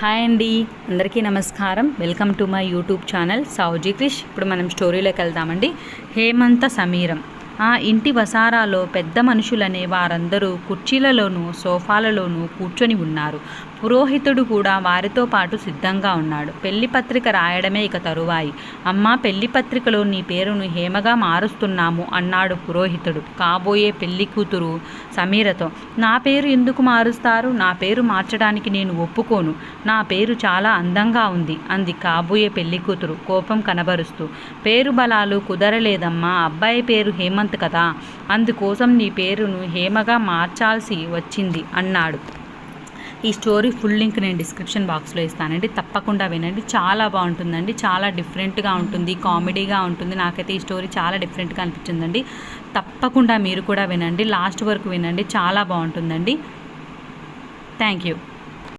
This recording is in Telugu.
హాయ్ అండి. అందరికీ నమస్కారం. Welcome to my YouTube channel Souji Krish. ఇప్పుడు మనం స్టోరీలోకి వెళ్దామండి. హేమంత సమీరం. ఆ ఇంటి వసారాలో పెద్ద మనుషులనే వారందరూ కుర్చీలలోనూ సోఫాలలోనూ కూర్చొని ఉన్నారు. పురోహితుడు కూడా వారితో పాటు సిద్ధంగా ఉన్నాడు. పెళ్ళి పత్రిక రాయడమే ఇక తరువాయి. అమ్మా పెళ్ళి పత్రికలో నీ పేరును హేమగా మారుస్తున్నాము అన్నాడు పురోహితుడు. కాబోయే పెళ్ళి కూతురు సమీరతో. నా పేరు ఎందుకు మారుస్తారు? నా పేరు మార్చడానికి నేను ఒప్పుకోను. నా పేరు చాలా అందంగా ఉంది. అంది కాబోయే పెళ్ళి కూతురు. కోపం కనబరుస్తూ. పేరు బలాలు కుదరలేదమ్మా. అబ్బాయి పేరు హేమంత్ కదా? అందుకోసం నీ పేరును హేమగా మార్చాల్సి వచ్చింది అన్నాడు. ఈ స్టోరీ ఫుల్ లింక్ నేను డిస్క్రిప్షన్ బాక్స్లో ఇస్తానండి. తప్పకుండా వినండి. చాలా బాగుంటుందండి. చాలా డిఫరెంట్గా ఉంటుంది. కామెడీగా ఉంటుంది. నాకైతే ఈ స్టోరీ చాలా డిఫరెంట్గా అనిపించిందండి. తప్పకుండా మీరు కూడా వినండి. లాస్ట్ వరకు వినండి. చాలా బాగుంటుందండి. Thank you.